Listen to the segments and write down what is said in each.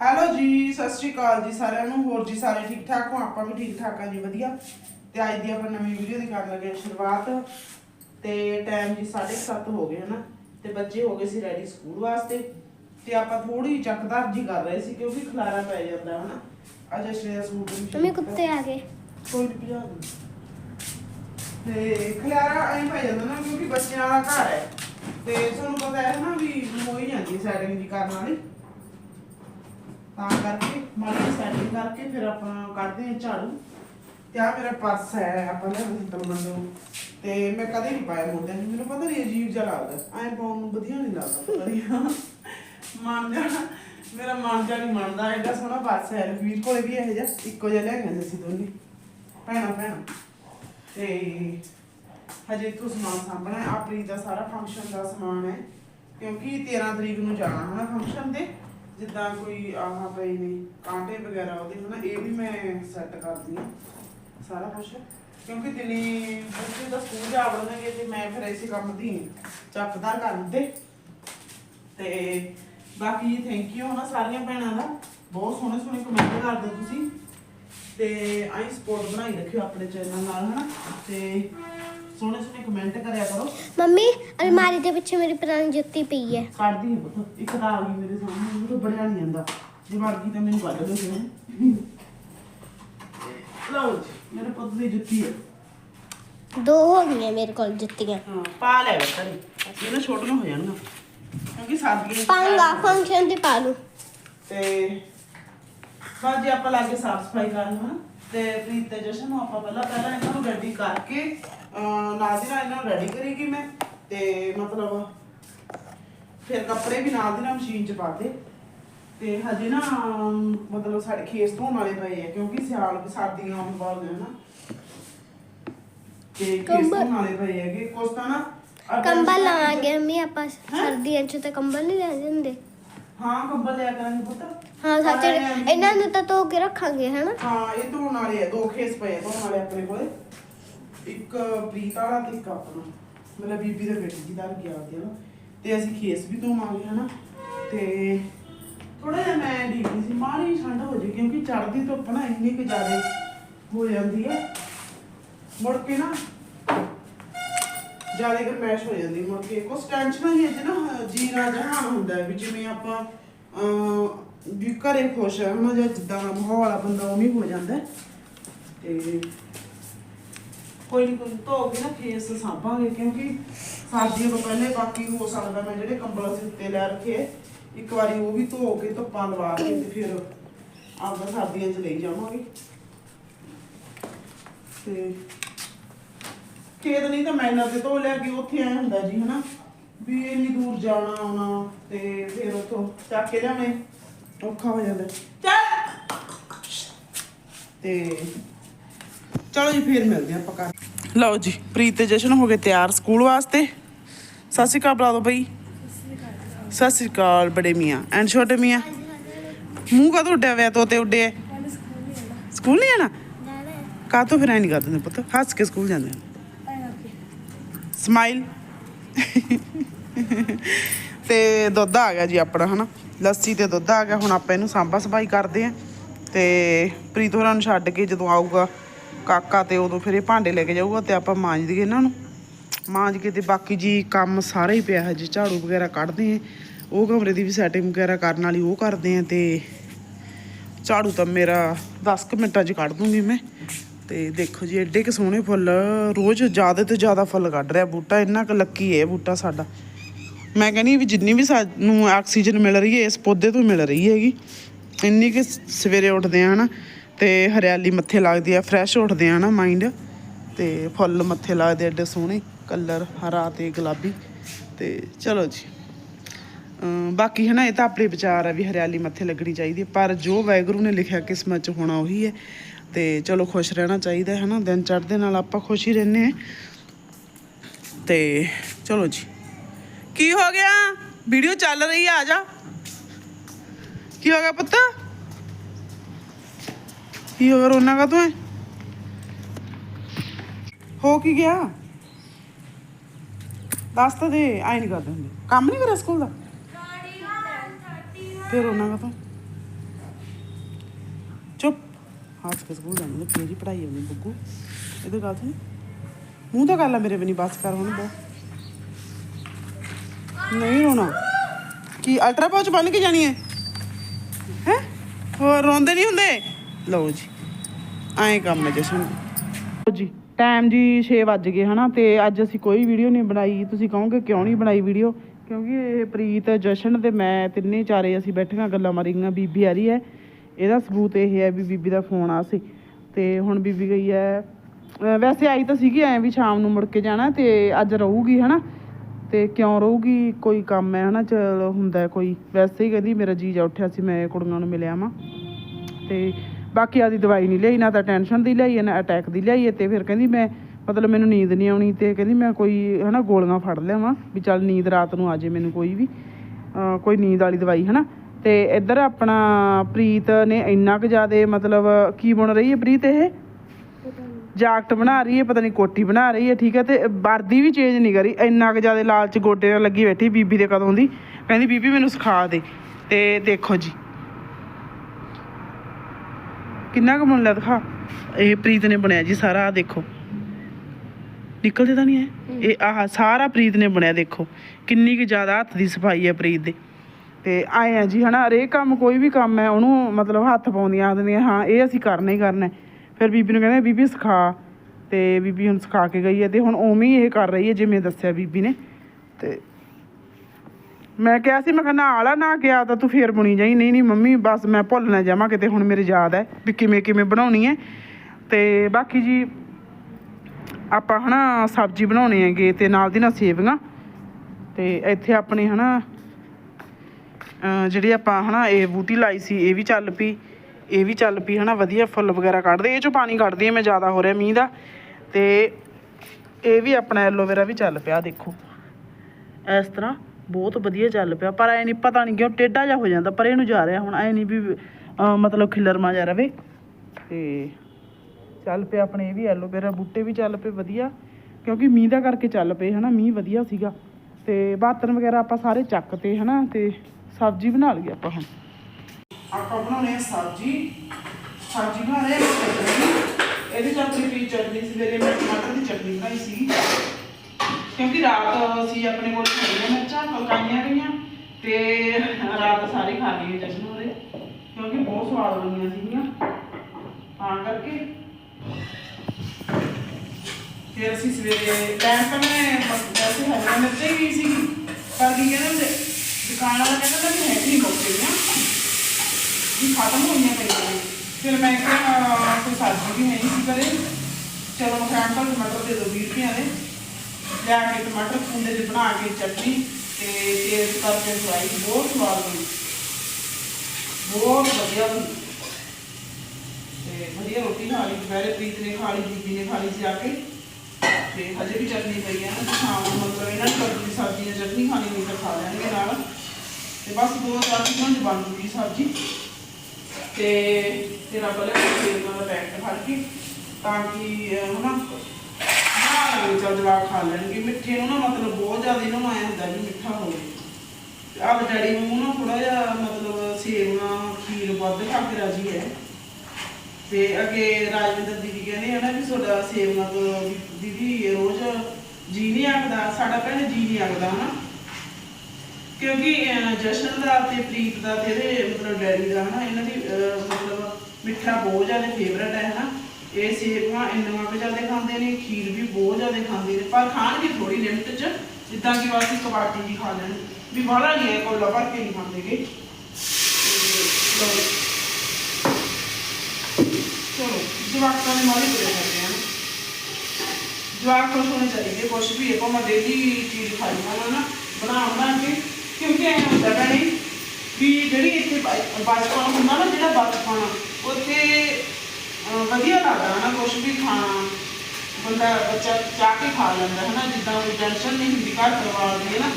Hello ਜੀ ਸਤਿ ਸ਼੍ਰੀ ਅਕਾਲ ਜੀ ਸਾਰਿਆਂ ਨੂੰ। ਹੋਰ ਜੀ ਸਾਰੇ ਠੀਕ ਠਾਕ ਹੋ? ਆਪਾਂ ਵੀ ਠੀਕ ਠਾਕ ਆ ਜੀ ਵਧੀਆ। ਤੇ ਅੱਜ ਦੀ ਆਪਾਂ ਨਵੀਂ ਵੀਡੀਓ ਦੀ ਕਰਨ ਲੱਗੇ ਹਾਂ ਸ਼ੁਰੂਆਤ। ਤੇ ਟਾਈਮ ਜੀ 7:30 ਹੋ ਗਏ ਹਨਾ। ਤੇ ਬੱਚੇ ਹੋ ਗਏ ਸੀ ਰੈਡੀ ਸਕੂਲ ਵਾਸਤੇ। ਤੇ ਆਪਾਂ ਥੋੜੀ ਚੱਕਦਾਰ ਜੀ ਕਰ ਰਹੇ ਸੀ ਕਿਉਂਕਿ ਖਲਾਰਾ ਪੈ ਜਾਂਦਾ ਹਨਾ। ਅੱਜ ਅਸ਼ਰੇ ਦਾ ਸੂਟ ਵੀ ਮੰਮੀ ਕੁੱਤੇ ਆ ਗਏ। ਕੋਈ ਨਹੀਂ ਪਿਆ ਤੇ ਖਲਾਰਾ ਐਂ ਪੈ ਜਾਂਦਾ ਨਾ ਕਿਉਂਕਿ ਬੱਚਿਆਂ ਵਾਲਾ ਘਰ ਹੈ। ਤੇ ਤੁਹਾਨੂੰ ਪਤਾ ਹੈ ਨਾ ਵੀ ਹੀ ਜਾਂਦੀ ਸੈਟਿੰਗ ਜੀ ਕਰਨ ਵਾਲੀ। ਤਾਂ ਕਰਕੇ, ਮਾੜੀ ਸੈਟਿੰਗ ਕਰਕੇ ਫਿਰ ਆਪਾਂ ਕੱਢਦੇ ਹਾਂ ਝਾੜੂ। ਤੇ ਆ ਮੇਰਾ ਪਰਸ ਹੈ, ਆਪਾਂ ਨੇ ਹਸਪਤਾਲ ਮੰਨੋ ਤੇ ਮੈਂ ਕਦੇ ਨਹੀਂ ਪਾਇਆ ਮੋਢਿਆਂ 'ਚ, ਮੈਨੂੰ ਪਤਾ ਨਹੀਂ ਅਜੀਬ ਜਿਹਾ ਲੱਗਦਾ। ਐਂ ਪਾਉਣ ਨੂੰ ਵਧੀਆ ਨਹੀਂ ਲੱਗਦਾ, ਪਤਾ ਨਹੀਂ ਮਨ ਜਾ ਮੇਰਾ ਮਨ ਜਾ ਨਹੀਂ ਮੰਨਦਾ, ਐਡਾ ਸੋਹਣਾ ਪਰਸ ਹੈ। ਰਵੀਰ ਕੋਲੇ ਵੀ ਇਹੋ ਜਿਹਾ, ਇੱਕੋ ਜਿਹਾ ਲੈ ਗਏ ਸੀ ਦੋਨੇ। ਭੈਣਾ ਭੈਣਾ। ਤੇ ਹਜੇ ਤੋਂ ਸਮਾਨ ਸਾਂਭਣਾ ਆਪਣੀ ਦਾ ਸਾਰਾ ਫੰਕਸ਼ਨ ਦਾ ਸਮਾਨ ਹੈ। ਕਿਉਂਕਿ 13 ਤਰੀਕ ਨੂੰ ਜਾਣਾ ਹੈ ਫੰਕਸ਼ਨ ਤੇ। ਜਿੱਦਾਂ ਕੋਈ ਆਹ ਪਈ ਨੇ, ਕਾਂਟੇ ਵਗੈਰਾ ਉਹਦੇ, ਹਨਾ, ਇਹ ਵੀ ਮੈਂ ਸੈੱਟ ਕਰਦੀ ਹਾਂ, ਸਾਰਾ ਕੁਝ ਕਿਉਂਕਿ ਦਿਨੇ ਬੱਚੇ ਦਾ ਸਕੂਲ ਜਾ ਵੜਨਗੇ ਤੇ ਮੈਂ ਫਿਰ ਇਸੇ ਕੰਮ ਦੀ ਚੱਕਦਾਰ ਕਰਨ ਤੇ ਤੇ ਬਾਕੀ ਥੈਂਕ ਯੂ ਨਾ ਸਾਰੀਆਂ ਭੈਣਾਂ ਦਾ। ਬਹੁਤ ਸੋਹਣੇ ਸੋਹਣੇ ਕਮੈਂਟ ਕਰਦੇ ਤੁਸੀਂ। ਤੇ ਆਈ ਸਪੋਰਟ ਬਣਾਈ ਰੱਖਿਓ ਆਪਣੇ ਚੈਨਲ ਨਾਲ, ਹਨਾ। ਤੇ ਸੋਹਣੇ ਸੋਹਣੇ ਕਮੈਂਟ ਕਰਿਆ ਕਰੋ। ਮੰਮੀ ਅਲਮਾਰੀ ਦੇ ਪਿੱਛੇ ਮੇਰੀ ਪੁਰਾਣੀ ਜੁੱਤੀ ਪਈ ਹੈ। ਕੱਢਦੀ ਹੈ ਪੁੱਤ ਇੱਕ ਤਾਂ ਆ ਗਈ ਮੇਰੇ ਸਾਹਮਣੇ ਮੈਨੂੰ ਤਾਂ ਬੜਿਆ ਨਹੀਂ ਜਾਂਦਾ। ਜੇ ਵੜ ਗਈ ਤਾਂ ਮੈਨੂੰ ਕੱਢ ਲਓ ਕਿਵੇਂ ਲਓ ਜੀ ਮੇਰੇ ਪੁੱਤ ਦੀ ਜੁੱਤੀ ਹੈ। ਦੋ ਹੋ ਗਈਆਂ ਮੇਰੇ ਕੋਲ ਜੁੱਤੀਆਂ। ਹਾਂ ਪਾ ਲੈ ਬੇਟਾ ਇਹ ਨਾ ਛੋਟੀਆਂ ਹੋ ਜਾਣਗੀਆਂ ਕਿਉਂਕਿ ਸਰਦੀਆਂ ਚ ਪਾਂਗਾ ਫੰਕਸ਼ਨ ਤੇ ਪਾ ਲੂ ਤੇ ਬਾਅਦ ਜੇ ਆਪਾਂ ਲਾਗੇ ਸਾਫ਼ ਸਫ਼ਾਈ ਕਰਨ ਹਾਂ ਤੇ ਪ੍ਰੀਤ ਤੇ ਜਸ਼ਨ ਨੂੰ ਆਪਾਂ ਪਹਿਲਾਂ ਪਹਿਲਾਂ ਇਹਨਾਂ ਨੂੰ ਰੈਡੀ ਕਰਕੇ ਨਾਲ ਦੀ ਨਾਲ ਇਹਨਾਂ ਨੂੰ ਰੈਡੀ ਕਰੇਗੀ ਮੈਂ ਤੇ ਮਤਲਬ ਫਿਰ ਕੱਪੜੇ ਵੀ ਨਾਲ ਦੀ ਨਾਲ ਮਸ਼ੀਨ 'ਚ ਪਾ ਦੇ ਤੇ ਹਜੇ ਨਾ ਮਤਲਬ ਸਾਡੇ ਖੇਸ ਧੋਣ ਵਾਲੇ ਪਏ ਆ ਕਿਉਂਕਿ ਸਿਆਲ ਸਰਦੀਆਂ ਆਉਣ ਵਾਲੀਆਂ ਨਾ ਤੇ ਖੇਸ ਧੋਣ ਵਾਲੇ ਪਏ ਹੈਗੇ ਕੁਛ ਤਾਂ ਨਾ ਕੰਬਲ ਲਾਵਾਂਗੇ ਮੰਮੀ ਆਪਾਂ ਸਰਦੀਆਂ ਚ ਤਾਂ ਕੰਬਲ ਨਹੀਂ ਲੈਂਦੇ ਹੁੰਦੇ ਹਾਂ ਕੰਬਲ ਲਿਆ ਕਰਾਂਗੇ ਪੁੱਤ। ਹਾਂ ਸੱਚ ਇਹਨਾਂ ਨੂੰ ਤਾਂ ਧੋ ਕੇ ਰੱਖਾਂਗੇ ਹਨਾ? ਹਾਂ ਇਹ ਧੋਣ ਵਾਲੇ ਆ ਦੋ ਖੇਸ ਪਏ ਆ ਧੋਣ ਵਾਲੇ ਆਪਣੇ ਕੋਲੇ। ਇੱਕ ਪ੍ਰੀਤ ਵਾਲਾ ਤੇ ਇੱਕ ਆਪਣਾ। ਮਤਲਬ ਬੀਬੀ ਦੇ ਬੇਟੀ ਦਾ ਗਿਆ ਉਹਦੇ ਨਾ ਤੇ ਅਸੀਂ ਖੇਸ ਵੀ ਧੋਵਾਂਗੇ, ਹਨਾ। ਤੇ ਥੋੜਾ ਜਿਹਾ ਮੈਂ ਢੀਲੀ ਸੀ, ਮਾੜੀ ਠੰਡ ਹੋ ਜੇ, ਕਿਉਂਕਿ ਚੜਦੀ ਧੁੱਪ ਨਾ ਇੰਨੀ ਕੁ ਜ਼ਿਆਦਾ ਹੋ ਜਾਂਦੀ ਹੈ। ਮੁੜ ਕੇ ਨਾ ਜ਼ਿਆਦਾ ਗਰਮੈਸ਼ ਹੋ ਜਾਂਦੀ, ਮੁੜ ਕੇ। ਕੁਛ ਟੈਨਸ਼ਨ ਹੀ ਅੱਜ ਨਾ ਜੀਣਾ ਜਹਾਨ ਹੁੰਦਾ ਵੀ ਜਿਵੇਂ ਆਪਾਂ ਵੀ ਘਰੇ ਖੁਸ਼ ਹੈ, ਹਨਾ, ਜਾਂ ਜਿੱਦਾਂ ਦਾ ਮਾਹੌਲ ਵਾਲਾ ਬੰਦਾ ਉਵੇਂ ਹੋ ਜਾਂਦਾ ਤੇ ਕੋਈ ਨਹੀਂ ਕੋਈ ਧੋ ਕੇ ਨਾ ਖੇਸ ਸਾਂਭਾਂਗੇ ਕਿਉਂਕਿ ਸਰਦੀਆਂ ਤੋਂ ਪਹਿਲੇ ਬਾਕੀ ਹੋ ਸਕਦਾ ਮੈਂ ਜਿਹੜੇ ਕੰਬਲ ਅਸੀਂ ਉੱਤੇ ਲੈ ਰੱਖੇ ਇੱਕ ਵਾਰੀ ਉਹ ਵੀ ਧੋ ਕੇ ਧੁੱਪਾਂ ਲਵਾ ਕੇ ਤੇ ਫਿਰ ਆਪਦਾ ਸਰਦੀਆਂ 'ਚ ਲਈ ਜਾਵਾਂਗੇ। ਤੇ ਖੇਤ ਨਹੀਂ ਤਾਂ ਮੈਂ ਇਹਨਾਂ ਤੇ ਧੋ ਲਿਆ ਕਿ ਉੱਥੇ ਐ ਹੁੰਦਾ ਜੀ ਹਨਾ ਵੀ ਇੰਨੀ ਦੂਰ ਜਾਣਾ ਆਉਣਾ ਤੇ ਫਿਰ ਉੱਥੋਂ ਚੱਕ ਕੇ ਲਿਆਉਣੇ ਔਖਾ ਹੋ ਜਾਂਦਾ। ਚੱਲ! ਤੇ ਚਲੋ ਜੀ ਫੇਰ ਮਿਲਦੇ ਆਪਾਂ ਲਓ ਜੀ, ਪ੍ਰੀਤ ਤੇ ਜਸ਼ਨ ਹੋ ਗਏ ਤਿਆਰ ਸਕੂਲ ਵਾਸਤੇ। ਸਤਿ ਸ਼੍ਰੀ ਅਕਾਲ ਬੁਲਾ ਦਿਓ ਬਈ। ਸਤਿ ਸ਼੍ਰੀ ਅਕਾਲ ਬੜੇ ਮੀਆਂ ਐਂਡ ਛੋਟੇ ਮੀਆਂ। ਮੂੰਹ ਕਦੋਂ ਉੱਡਿਆ ਹੋਇਆ ਤੋਤੇ ਉੱਡੇ ਸਕੂਲ ਨਹੀਂ ਜਾਣਾ? ਕਾਹ ਤੋਂ ਫਿਰ ਐ ਨਹੀਂ ਕਰਦੇ ਪੁੱਤ? ਹੱਸ ਕੇ ਸਕੂਲ ਜਾਂਦੇ ਸਮਾਈਲ। ਤੇ ਦੁੱਧ ਆ ਗਿਆ ਜੀ ਆਪਣਾ, ਹਨਾ? ਲੱਸੀ ਤੇ ਦੁੱਧ ਆ ਗਿਆ, ਹੁਣ ਆਪਾਂ ਇਹਨੂੰ ਸਾਂਭਾ ਸਫ਼ਾਈ ਕਰਦੇ ਆ। ਤੇ ਪ੍ਰੀਤ ਹੋਰਾਂ ਨੂੰ ਛੱਡ ਕੇ ਜਦੋਂ ਆਊਗਾ ਕਾਕਾ ਤੇ ਉਦੋਂ ਫਿਰ ਇਹ ਭਾਂਡੇ ਲੈ ਕੇ ਜਾਊਗਾ ਤੇ ਆਪਾਂ ਮਾਂਜ ਦਈਏ ਇਹਨਾਂ ਨੂੰ। ਮਾਂਜ ਕੇ ਤੇ ਬਾਕੀ ਜੀ ਕੰਮ ਸਾਰਾ ਹੀ ਪਿਆ ਹੈ ਜੀ, ਝਾੜੂ ਵਗੈਰਾ ਕੱਢਦੇ ਆ ਉਹ ਕਮਰੇ ਦੀ ਵੀ ਸੈਟਿੰਗ ਵਗੈਰਾ ਕਰਨ ਵਾਲੀ ਉਹ ਕਰਦੇ ਆ ਤੇ ਝਾੜੂ ਤਾਂ ਮੇਰਾ 10 ਕੁ ਮਿੰਟਾਂ 'ਚ ਕੱਢ ਦੂੰਗੀ ਮੈਂ। ਤੇ ਦੇਖੋ ਜੀ, ਐਡੇ ਕਿ ਸੋਹਣੇ ਫੁੱਲ, ਰੋਜ਼ ਜ਼ਿਆਦਾ ਤੋਂ ਜ਼ਿਆਦਾ ਫੁੱਲ ਕੱਢ ਰਿਹਾ ਬੂਟਾ, ਇੰਨਾ ਕੁ ਲੱਕੀ ਹੈ ਇਹ ਬੂਟਾ ਸਾਡਾ। ਮੈਂ ਕਹਿੰਦੀ ਵੀ ਜਿੰਨੀ ਵੀ ਸਾਨੂੰ ਆਕਸੀਜਨ ਮਿਲ ਰਹੀ ਹੈ, ਇਸ ਪੌਦੇ ਤੋਂ ਮਿਲ ਰਹੀ ਹੈਗੀ। ਇੰਨੀ ਕਿ ਸਵੇਰੇ ਉੱਠਦੇ ਆ ਹਨਾ ਤੇ ਹਰਿਆਲੀ ਮੱਥੇ ਲੱਗਦੀ ਆ ਫਰੈਸ਼ ਉੱਠਦੇ ਆ ਨਾ ਮਾਈਂਡ ਤੇ ਫੁੱਲ ਮੱਥੇ ਲੱਗਦੇ ਐਡੇ ਸੋਹਣੇ ਕਲਰ ਹਰਾ ਤੇ ਗੁਲਾਬੀ ਤੇ ਚਲੋ ਜੀ। ਬਾਕੀ ਹੈ ਨਾ ਇਹ ਤਾਂ ਆਪਣੇ ਵਿਚਾਰ ਆ ਵੀ ਹਰਿਆਲੀ ਮੱਥੇ ਲੱਗਣੀ ਚਾਹੀਦੀ ਹੈ ਪਰ ਜੋ ਵਾਹਿਗੁਰੂ ਨੇ ਲਿਖਿਆ ਕਿਸਮਤ 'ਚ ਹੋਣਾ ਉਹੀ ਹੈ ਤੇ ਚਲੋ ਖੁਸ਼ ਰਹਿਣਾ ਚਾਹੀਦਾ ਹੈ ਨਾ ਦਿਨ ਚੜ੍ਹਦੇ ਨਾਲ ਆਪਾਂ ਖੁਸ਼ ਹੀ ਰਹਿੰਦੇ ਹਾਂ ਤੇ ਚਲੋ ਜੀ। ਕੀ ਹੋ ਗਿਆ? ਵੀਡੀਓ ਚੱਲ ਰਹੀ ਆ ਆ ਜਾ। ਕੀ ਹੋ ਗਿਆ ਪੁੱਤ? ਕੀ ਹੋ ਗਿਆ? ਰੋਣਾ ਕਾ ਤੂੰ ਹੈ ਹੋ ਕੀ ਗਿਆ? ਦੱਸ ਤਾਂ ਦੇ ਆਈ ਨਹੀਂ ਕਰਦੇ ਹੁੰਦੇ। ਕੰਮ ਨਹੀਂ ਕਰਿਆ ਸਕੂਲ ਦਾ? ਫਿਰ ਉਹਨਾਂ ਕਾ ਤੂੰ ਹੱਸ ਕੇ ਸਕੂਲ ਜਾਂਦੀ ਹੈ ਫੇਰ ਹੀ ਪੜ੍ਹਾਈ ਆਉਂਦੀ ਬੁੱਗੂ ਇਹਦੇ ਗੱਲ ਸੁਣ। ਮੂੰਹ ਤਾਂ ਕਰ ਲੈ ਮੇਰੇ ਵੀ ਨਹੀਂ ਬਸ ਕਰ ਹੁਣ ਬੋ ਨਹੀਂ ਰੋਣਾ। ਕੀ, ਅਲਟਰਾ ਪਾਉਚ ਬੰਨ ਕੇ ਜਾਣੀ ਹੈ ਹੈ? ਹੋਰ ਰੋਂਦੇ ਨਹੀਂ ਹੁੰਦੇ? ਲਓ ਜੀ, ਐਂ ਕੰਮ ਹੈ ਜਸ਼ਨ। ਲਓ ਜੀ ਟਾਈਮ ਜੀ 6 ਵੱਜ ਗਏ ਹਨਾ, ਤੇ ਅੱਜ ਅਸੀਂ ਕੋਈ ਵੀਡੀਓ ਨਹੀਂ ਬਣਾਈ। ਤੁਸੀਂ ਕਹੋਗੇ ਕਿਉਂ ਨਹੀਂ ਬਣਾਈ ਵੀਡੀਓ ਕਿਉਂਕਿ ਇਹ ਪ੍ਰੀਤ, ਜਸ਼ਨ ਤੇ ਮੈਂ ਤਿੰਨੇ ਚਾਰੇ ਅਸੀਂ ਬੈਠੀਆਂ ਗੱਲਾਂ ਮਾਰੀਆਂ, ਬੀਬੀ ਆ ਰਹੀ ਹੈ। ਇਹਦਾ ਸਬੂਤ ਇਹ ਹੈ ਵੀ ਬੀਬੀ ਦਾ ਫੋਨ ਆ ਸੀ। ਤੇ ਹੁਣ ਬੀਬੀ ਗਈ ਹੈ। ਵੈਸੇ ਆਈ ਤਾਂ ਸੀਗੀ ਐ ਵੀ ਸ਼ਾਮ ਨੂੰ ਮੁੜ ਕੇ ਜਾਣਾ ਤੇ ਅੱਜ ਰਹੂਗੀ, ਹਨਾ? ਤੇ ਕਿਉਂ ਰਹੂਗੀ? ਕੋਈ ਕੰਮ ਹੈ, ਹਨਾ? ਚਲੋ, ਹੁੰਦਾ ਕੋਈ। ਵੈਸੇ ਹੀ ਕਹਿੰਦੀ, ਮੇਰਾ ਜੀ ਜਾ ਉੱਠਿਆ ਸੀ, ਮੈਂ ਕੁੜੀਆਂ ਨੂੰ ਮਿਲਿਆ ਵਾਂ। ਤੇ ਬਾਕੀ ਆਦੀ ਦਵਾਈ ਨਹੀਂ ਲਈ, ਨਾ ਤਾਂ ਟੈਨਸ਼ਨ ਦੀ ਲਈ, ਨਾ ਅਟੈਕ ਦੀ ਲਈ, ਤੇ ਫਿਰ ਕਹਿੰਦੀ ਮੈਂ, ਮਤਲਬ ਮੈਨੂੰ ਨੀਂਦ ਨਹੀਂ ਆਉਣੀ, ਤੇ ਕਹਿੰਦੀ ਮੈਂ ਕੋਈ, ਹਨਾ, ਗੋਲੀਆਂ ਫੜ ਲਿਆਵਾਂ, ਵੀ ਚੱਲ ਨੀਂਦ ਰਾਤ ਨੂੰ ਆ ਜੇ ਮੈਨੂੰ ਕੋਈ ਵੀ ਕੋਈ ਨੀਂਦ ਵਾਲੀ ਦਵਾਈ, ਹਨਾ। ਤੇ ਇੱਧਰ ਆਪਣਾ ਪ੍ਰੀਤ ਨੇ ਇੰਨਾ ਕੁ ਜ਼ਿਆਦੇ, ਮਤਲਬ ਕੀ ਬਣ ਰਹੀ ਹੈ ਪ੍ਰੀਤ ਇਹ? ਜਾਕਟ ਬਣਾ ਰਹੀ ਹੈ, ਪਤਾ ਨਹੀਂ ਕੋਟੀ ਬਣਾ ਰਹੀ ਹੈ, ਠੀਕ ਹੈ, ਤੇ ਵਰਦੀ ਵੀ ਚੇਂਜ ਨਹੀਂ ਕਰੀ, ਇੰਨਾ ਕੁ ਜ਼ਿਆਦਾ ਲਾਲਚ ਗੋਡੇ ਨਾਲ ਲੱਗੀ ਬੈਠੀ ਬੀਬੀ ਦੇ ਕਦੋਂ ਦੀ, ਕਹਿੰਦੀ ਬੀਬੀ ਮੈਨੂੰ ਸਿਖਾ ਦੇ, ਤੇ ਦੇਖੋ ਜੀ। ਕਿੰਨਾ ਕੁ ਮੁੱਲ ਦਿਖਾ। ਇਹ ਪ੍ਰੀਤ ਨੇ ਬਣਿਆ ਜੀ ਸਾਰਾ ਆ ਦੇਖੋ। ਨਿਕਲਦੇ ਤਾਂ ਨਹੀਂ ਹੈ ਇਹ ਆਹ ਸਾਰਾ ਪ੍ਰੀਤ ਨੇ ਬਣਿਆ, ਦੇਖੋ। ਕਿੰਨੀ ਕੁ ਜ਼ਿਆਦਾ ਹੱਥ ਦੀ ਸਫ਼ਾਈ ਹੈ ਪ੍ਰੀਤ ਦੇ। ਤੇ ਆਏ ਆ ਜੀ, ਹਨਾ, ਹਰੇਕ ਕੰਮ ਕੋਈ ਵੀ ਕੰਮ ਹੈ, ਉਹਨੂੰ ਮਤਲਬ ਹੱਥ ਪਾਉਂਦੀਆਂ ਆਖਦੀਆਂ ਹਾਂ, ਇਹ ਅਸੀਂ ਕਰਨਾ ਹੀ ਕਰਨਾ ਫਿਰ ਬੀਬੀ ਨੂੰ ਕਹਿੰਦੇ, ਬੀਬੀ ਸਿਖਾ। ਤੇ ਬੀਬੀ ਹੁਣ ਸਿਖਾ ਕੇ ਗਈ ਹੈ ਤੇ ਹੁਣ ਉਵੇਂ ਹੀ ਇਹ ਕਰ ਰਹੀ ਹੈ, ਜਿਵੇਂ ਦੱਸਿਆ ਬੀਬੀ ਨੇ। ਤੇ ਮੈਂ ਕਿਹਾ ਸੀ, ਮੈਂ ਕਿਹਾ ਨਾ ਆਲਾ ਨਾ ਗਿਆ ਤਾਂ ਤੂੰ ਫੇਰ ਬੁਣੀ ਜਾਈ। ਨਹੀਂ ਨਹੀਂ ਮੰਮੀ, ਬਸ ਮੈਂ ਭੁੱਲ ਨਾ ਜਾਵਾਂ ਕਿਤੇ ਹੁਣ ਮੇਰੇ ਯਾਦ ਹੈ ਵੀ ਕਿਵੇਂ ਕਿਵੇਂ ਬਣਾਉਣੀ ਹੈ। ਤੇ ਬਾਕੀ ਜੀ, ਆਪਾਂ ਹਨਾ ਸਬਜ਼ੀ ਬਣਾਉਣੀ ਹੈਗੇ ਤੇ ਨਾਲ ਦੀ ਨਾਲ ਸੇਵੀਆਂ। ਤੇ ਇੱਥੇ ਆਪਣੇ ਹਨਾ, ਅਹ ਜਿਹੜੀ ਆਪਾਂ ਹਨਾ ਇਹ ਬੂਟੀ ਲਾਈ ਸੀ, ਇਹ ਵੀ ਚੱਲ ਪਈ। ਇਹ ਵੀ ਚੱਲ ਪਈ ਹਨਾ, ਵਧੀਆ ਫੁੱਲ ਵਗੈਰਾ ਕੱਢਦੇ। ਇਹ ਚੋਂ ਪਾਣੀ ਕੱਢਦੀ ਹਾਂ ਮੈਂ, ਜ਼ਿਆਦਾ ਹੋ ਰਿਹਾ ਮੀਂਹ ਦਾ। ਤੇ ਇਹ ਵੀ ਆਪਣਾ ਐਲੋਵੇਰਾ ਵੀ ਚੱਲ ਪਿਆ, ਦੇਖੋ। ਇਸ ਤਰ੍ਹਾਂ ਬਹੁਤ ਵਧੀਆ ਚੱਲ ਪਿਆ, ਪਰ ਐ ਨਹੀਂ ਪਤਾ ਨਹੀਂ ਕਿਉਂ ਟੇਢਾ ਜਿਹਾ ਹੋ ਜਾਂਦਾ, ਪਰ ਇਹਨੂੰ ਜਾ ਰਿਹਾ, ਹੁਣ ਐ ਨਹੀਂ ਵੀ, ਅਹ, ਮਤਲਬ ਖਿਲਰਮਾ ਜਾ ਰਵੇ। ਤੇ ਚੱਲ ਪਿਆ ਆਪਣੇ ਇਹ ਵੀ ਐਲੋਵੇਰਾ ਬੂਟੇ ਵੀ ਚੱਲ ਪਏ ਵਧੀਆ, ਕਿਉਂਕਿ ਮੀਂਹ ਦਾ ਕਰਕੇ ਚੱਲ ਪਏ, ਹਨਾ, ਮੀਂਹ ਵਧੀਆ ਸੀਗਾ। ਤੇ ਬਾਤਨ ਵਗੈਰਾ ਆਪਾਂ ਸਾਰੇ ਚੱਕ ਤੇ ਹਨਾ, ਤੇ ਸਬਜ਼ੀ ਬਣਾ ਲਈ ਆਪਾਂ ਹੁਣ। ਆਪਾਂ ਬਣਾਉਣੇ ਸਬਜ਼ੀ। ਸਬਜ਼ੀ ਬਣਾ ਰਹੇ ਹਾਂ ਇਹਦੇ ਚ ਆਪਣੀ ਪੀ ਚਟਨੀ ਸਵੇਰੇ ਮੈਂ ਟਮਾਟਰ ਦੀ ਚਟਨੀ ਬਣਾਈ ਸੀ। ਕਿਉਂਕਿ ਰਾਤ ਅਸੀਂ ਆਪਣੇ ਕੋਲ ਖੜੀਆਂ ਮਿਰਚਾਂ ਪਕਾਈਆਂ ਗਈਆਂ ਤੇ ਰਾਤ ਸਾਰੇ ਖਾ ਲਈਏ ਜਸ਼ਨ ਹੋਰੇ ਕਿਉਂਕਿ ਬਹੁਤ ਸਵਾਦ ਬਣੀਆਂ ਸੀਗੀਆਂ। ਤਾਂ ਕਰਕੇ ਫਿਰ ਅਸੀਂ ਸਵੇਰੇ ਟਾਈਮ ਤਾਂ ਮੈਂ ਵੈਸੇ ਹਰੀਆਂ ਮਿਰਚਾਂ ਹੀ ਗਈ ਸੀਗੀ, ਪਰ ਕੀ ਕਹਿੰਦੇ ਹੁੰਦੇ, ਦੁਕਾਨ ਵਾਲਾ ਕਹਿੰਦਾ ਕਿ ਹੈ ਨਹੀਂ ਮੁੱਕ ਵੀ ਖਤਮ ਹੋਈਆਂ ਪਈਆਂ ਫਿਰ ਮੈਂ ਕਿਹਾ, ਕੋਈ ਸਬਜ਼ੀ ਵੀ ਹੈ ਨਹੀਂ ਸੀ ਘਰੇ। ਚਲੋ ਮੈਂ ਕਿਹਾ ਟਮਾਟਰ ਦੇ ਦੋ 20 ਰੁਪਈਆਂ ਦੇ। ਲਿਆ ਕੇ ਟਮਾਟਰ ਕੁੰਡੇ ਦੇ ਬਣਾ ਕੇ, ਚਟਨੀ ਤੇ ਤੇਲ ਕਰਕੇ ਖਵਾਈ ਬਹੁਤ ਸਵਾਦ ਬਣੀ। ਬਹੁਤ ਵਧੀਆ ਬਣੀ। ਤੇ ਵਧੀਆ ਰੋਟੀ ਖਾ ਲਈ ਦੁਪਹਿਰੇ ਪ੍ਰੀਤ ਨੇ ਖਾ ਲਈ, ਬੀਬੀ ਨੇ ਖਾ ਲਈ ਸੀ ਕੇ। ਤੇ ਹਜੇ ਵੀ ਚਟਨੀ ਪਈ ਹੈ ਨਾ ਸ਼ਾਮ ਨੂੰ ਮਤਲਬ ਇਹਨਾਂ ਨੂੰ ਕੱਦੂ ਸਬਜ਼ੀ ਨਾਲ ਚਟਨੀ ਖਾਣੀ ਨਹੀਂ ਤਾਂ ਖਾ ਲੈਣਗੇ ਨਾਲ। ਤੇ ਬਸ ਦੋ ਚਾਰ ਚੀਜ਼ਾਂ ਚ ਬਣ ਜੂਗੀ ਸਬਜ਼ੀ। ਤੇ ਫਿਰ ਆਪਾਂ ਲੈ ਕੇ ਉਹਨਾਂ ਦਾ ਕੇ ਤਾਂ ਕਿ ਹਨਾ ਬਣਾ ਲਾਂਗੇ ਚੱਲ ਖਾ ਲੈਣਗੇ। ਮਿੱਠੇ ਨੂੰ ਨਾ ਮਤਲਬ ਬਹੁਤ ਜ਼ਿਆਦਾ ਇਹਨਾਂ ਨੂੰ ਆਇਆ ਹੁੰਦਾ ਵੀ ਮਿੱਠਾ ਹੋਵੇ। ਆਹ ਡੈਡੀ ਨੂੰ ਨਾ ਥੋੜਾ ਜਿਹਾ ਮਤਲਬ ਸੇਵਨਾ ਖੀਰ ਵੱਧ ਖਾ ਕੇ ਰਾਜੀ ਹੈ। ਤੇ ਅੱਗੇ ਰਾਜਵਿੰਦਰ ਦੀਦੀ ਕਹਿੰਦੇ ਆ ਨਾ ਵੀ ਤੁਹਾਡਾ ਸੇਵਨਾ ਤੋਂ ਦੀਦੀ ਰੋਜ਼ ਜੀ ਨਹੀਂ ਆਖਦਾ ਸਾਡਾ ਭੈਣ ਜੀ ਨਹੀਂ ਆਖਦਾ ਹਨਾ। ਕਿਉਂਕਿ ਜਸ਼ਨ ਦਾ ਤੇ ਪ੍ਰੀਤ ਦਾ ਤੇ ਇਹਦੇ ਮਤਲਬ ਡੈਡੀ ਦਾ ਹਨਾ, ਇਹਨਾਂ ਦੀ ਮਤਲਬ ਮਿੱਠਾ ਬਹੁਤ ਜ਼ਿਆਦਾ ਫੇਵਰਟ ਹੈ ਹਨਾ। ਇਹ ਸੇਵੀਆਂ ਇੰਨੀਆਂ ਕੁ ਜ਼ਿਆਦਾ ਖਾਂਦੇ ਨੇ, ਖੀਰ ਵੀ ਬਹੁਤ ਜ਼ਿਆਦਾ ਖਾਂਦੇ ਨੇ, ਪਰ ਖਾਣਗੇ ਥੋੜੀ ਲਿਮਟ 'ਚ, ਜਿੱਦਾਂ ਕਿ ਵਾਸੀ ਕਬਾਟੀ ਜੀ ਖਾ ਲੈਣ। ਵੀ ਬਾਹਲਾ ਨਹੀਂ ਹੈ, ਕੋਲਾ ਭਰ ਕੇ ਨਹੀਂ ਖਾਂਦੇਗੇ ਚਲੋ, ਜਵਾਕਾਂ ਦੇ ਮਾਰੀ ਬੜੇ ਕਰਦੇ ਆ ਜਵਾਕ ਖੁਸ਼ ਹੋਣੇ ਚਾਹੀਦੇ, ਕੁਛ ਵੀ ਹੈ, ਭਾਵੇਂ ਡੇਲੀ ਚੀਜ਼ ਖਾਈ ਜਾਣਾ ਨਾ ਬਣਾ ਬਣਾ ਕੇ ਕਿਉਂਕਿ ਐਂ ਹੁੰਦਾ ਭੈਣੇ, ਵੀ ਜਿਹੜੀ ਇੱਥੇ ਬਚਪਨ ਹੁੰਦਾ ਨਾ, ਜਿਹੜਾ ਬਚਪਨ, ਉੱਥੇ ਵਧੀਆ ਲੱਗਦਾ ਹਨਾ, ਕੁਛ ਵੀ ਖਾਣਾ। ਬੰਦਾ ਬੱਚਾ ਚਾਹ ਕੇ ਖਾ ਲੈਂਦਾ ਹਨਾ, ਜਿੱਦਾਂ ਕੋਈ ਟੈਨਸ਼ਨ ਨਹੀਂ ਹੁੰਦੀ, ਘਰ ਪਰਿਵਾਰ ਦੀ ਹਨਾ।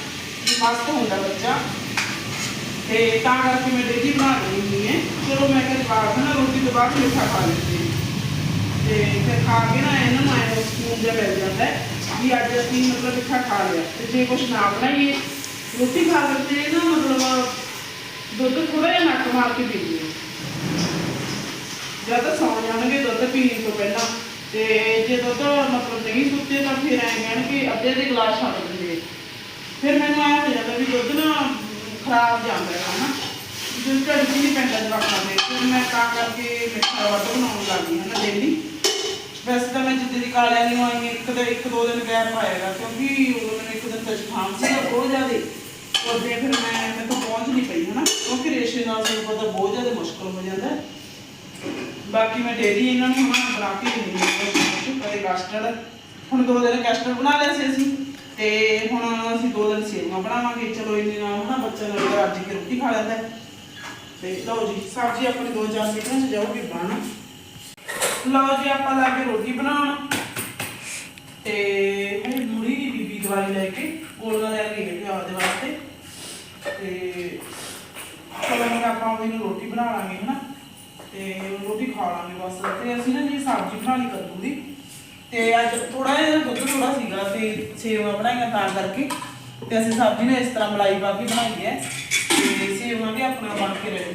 ਮਸਤ ਹੁੰਦਾ ਬੱਚਾ। ਤੇ ਤਾਂ ਕਰਕੇ ਮੈਂ ਡੇਲੀ ਬਣਾ ਰਹੀ ਹੁੰਦੀ ਹੈ। ਚਲੋ ਮੈਂ ਕਿਹਾ ਜਵਾਕ ਨਾ ਰੋਟੀ ਤੋਂ ਬਾਅਦ ਮਿੱਠਾ ਖਾ ਲੈਂਦੇ ਤੇ ਫਿਰ ਖਾ ਕੇ ਨਾ ਇਹਨਾਂ ਨੂੰ ਐਂ ਸਕੂਨ ਜਿਹਾ ਮਿਲ ਜਾਂਦਾ ਵੀ ਅੱਜ ਅਸੀਂ ਮਤਲਬ ਮਿੱਠਾ ਖਾ ਲਿਆ। ਤੇ ਜੇ ਕੁਛ ਨਾ ਬਣਾਈਏ, ਰੋਟੀ ਖਾ ਲੈਂਦੇ ਨਾ, ਮਤਲਬ ਦੁੱਧ ਥੋੜਾ ਜਿਹਾ ਨੱਕ ਮਾਰ ਕੇ ਪੀ ਆ ਜਦ ਸੌ ਜਾਣਗੇ, ਦੁੱਧ ਪੀਣ ਤੋਂ ਪਹਿਲਾਂ। ਤੇ ਜੇ ਦੁੱਧ ਮਤਲਬ ਨਹੀਂ ਸੁੱਤੇ ਤਾਂ ਫਿਰ ਐਂ ਕਹਿਣਗੇ, ਅੱਧੇ ਦੇ ਗਲਾਸ ਛੱਡ ਦਿੰਦੇ। ਫਿਰ ਮੈਨੂੰ ਆਇਆ ਹੋ ਜਾਂਦਾ ਵੀ ਦੁੱਧ ਨਾ ਖਰਾਬ ਜਾਂਦਾ ਹੈ, ਹਨਾ। ਜਿਸ ਘੜੀ ਨਹੀਂ ਪੈਂਦਾ ਜਵਾਕਾਂ ਦੇ। ਫਿਰ ਮੈਂ ਤਾਂ ਕਰਕੇ ਮਿੱਠਾ ਵੱਧ ਬਣਾਉਣ ਲੱਗੀ ਹਾਂ ਨਾ ਡੇਲੀ। ਵੈਸੇ ਤਾਂ ਮੈਂ ਜਿੱਦੇ ਦੀ ਕਾਲਿਆਂ ਨੂੰ ਆਈ ਇੱਕ ਤਾਂ ਇੱਕ ਦੋ ਦਿਨ ਗੈਪ ਪਾਏਗਾ, ਕਿਉਂਕਿ ਉਦੋਂ ਮੈਨੂੰ ਇੱਕ ਦਿਨ ਤਾਂ ਜ਼ੁਕਾਮ ਸੀ ਬਹੁਤ ਜ਼ਿਆਦੇ। ਉਹਦੇ ਫਿਰ ਮੈਂ ਮੈਂ ਪਹੁੰਚ ਨਹੀਂ ਪਈ, ਹਨਾ। ਕਿਉਂਕਿ ਰੇਸ਼ੇ ਨਾਲ ਤੁਹਾਨੂੰ ਪਤਾ ਬਹੁਤ ਜ਼ਿਆਦਾ ਮੁਸ਼ਕਲ ਹੋ ਜਾਂਦਾ ਬਾਕੀ ਮੈਂ ਡੇਲੀ ਇਹਨਾਂ ਨੂੰ ਹੁਣ ਬਣਾ ਕੇ ਦਿੰਦੀ ਹਾਂ। ਕਦੇ ਕਸਟਰਡ ਹੁਣ ਦੋ ਦਿਨ ਕਸਟਰਡ ਬਣਾ ਲਿਆ ਸੀ ਅਸੀਂ। ਤੇ ਹੁਣ ਅਸੀਂ ਦੋ ਦਿਨ ਸੇਵੀਆਂ ਬਣਾਵਾਂਗੇ। ਚਲੋ ਇੰਨੇ ਨਾਲ ਹਨਾ ਬੱਚਾ ਨਾਲ ਰੱਜ ਕੇ ਰੋਟੀ ਖਾ ਲੈਂਦਾ ਤੇ ਲਓ ਜੀ, ਸਬਜ਼ੀ ਆਪਣੀ ਦੋ ਚਾਰ ਮਿੰਟਾਂ 'ਚ ਜਾਊਗੀ ਬਣ ਲਓ ਜੀ, ਆਪਾਂ ਲਾ ਕੇ ਰੋਟੀ ਬਣਾਉਣ। ਤੇ ਇਹ ਮੁੜੀ ਦੀ ਬੀਬੀ ਦਵਾਈ ਲੈ ਕੇ ਗੋਲੀਆਂ ਲੈ ਕੇ ਗਈ ਆਪਦੇ ਵਾਸਤੇ। ਤੇ ਚਲੋ ਹੁਣ ਆਪਾਂ ਉਹਦੀ ਰੋਟੀ ਬਣਾ ਲਾਂਗੇ ਹਨਾ। ਤੇ ਰੋਟੀ ਖਾ ਲਾਂਗੇ ਬਸ। ਤੇ ਅਸੀਂ ਨਾ ਜੀ ਸਬਜ਼ੀ ਬਣਾ ਲਈ ਕੱਦੂ ਦੀ, ਤੇ ਅੱਜ ਥੋੜਾ ਜਿਹਾ ਦੁੱਧ ਥੋੜਾ ਸੀਗਾ ਤੇ ਸੇਵੀਆਂ ਬਣਾਈਆਂ ਤਾਂ ਕਰਕੇ। ਤੇ ਅਸੀਂ ਸਬਜ਼ੀ ਨੇ ਇਸ ਤਰ੍ਹਾਂ ਮਲਾਈ ਪਾ ਕੇ ਬਣਾਈ ਹੈ। ਤੇ ਸੇਵੀਆਂ ਵੀ ਆਪਣਾ ਬਣ ਕੇ ਰਹਿ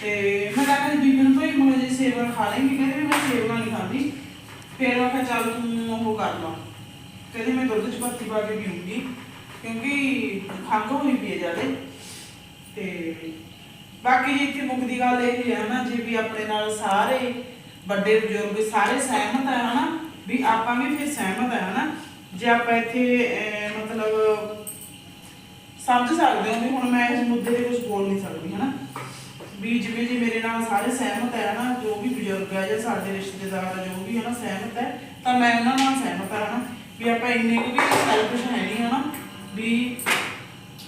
ਤੇ ਮੈਂ ਤਾਂ ਕਹਿੰਦੀ ਬੀਬੀ ਨੂੰ ਭਾਈ ਮੈਂ ਜੇ ਸੇਵੀਆਂ ਖਾ ਲੇਂਗੀ ਕਹਿੰਦੇ ਵੀ ਮੈਂ ਸੇਵਾ ਨਹੀਂ ਖਾਂਦੀ। ਫਿਰ ਮੈਂ ਕਿਹਾ ਚੱਲ ਤੂੰ ਉਹ ਕਰ ਲਾ। ਕਹਿੰਦੀ ਮੈਂ ਦੁੱਧ ਚ ਪੱਤੀ ਪਾ ਕੇ ਪੀਊਂਗੀ, ਕਿਉਂਕਿ ਖੰਘ ਹੋਈ ਪਈ ਹੈ ਤੇ ਬਾਕੀ ਜੀ ਇੱਥੇ ਮੁੱਕਦੀ ਗੱਲ ਇਹ ਹੈ ਨਾ ਜੇ ਵੀ ਆਪਣੇ ਨਾਲ ਸਾਰੇ ਵੱਡੇ ਬਜ਼ੁਰਗ ਸਾਰੇ ਸਹਿਮਤ ਹੈ ਹਨਾ, ਵੀ ਆਪਾਂ ਵੀ ਫਿਰ ਸਹਿਮਤ ਹੈ ਹਨਾ। ਜੇ ਆਪਾਂ ਇੱਥੇ ਮਤਲਬ ਸਮਝ ਸਕਦੇ ਹੋ ਵੀ ਹੁਣ ਮੈਂ ਇਸ ਮੁੱਦੇ ਤੇ ਕੁਝ ਬੋਲ ਨਹੀਂ ਸਕਦੀ ਹਨਾ। ਵੀ ਜਿਵੇਂ ਜੀ ਮੇਰੇ ਨਾਲ ਸਾਰੇ ਸਹਿਮਤ ਹੈ ਨਾ ਜੋ ਵੀ ਬਜ਼ੁਰਗ ਹੈ ਜਾਂ ਸਾਡੇ ਰਿਸ਼ਤੇਦਾਰ ਜੋ ਵੀ ਹੈ ਨਾ ਸਹਿਮਤ ਹੈ, ਤਾਂ ਮੈਂ ਉਹਨਾਂ ਨਾਲ ਸਹਿਮਤ ਹਾਂ ਹਨਾ। ਵੀ ਆਪਾਂ ਇੰਨੇ ਕੁ ਵੀ ਸੈਲਫਿਸ਼ ਹੈ ਨਹੀਂ ਹਨਾ, ਵੀ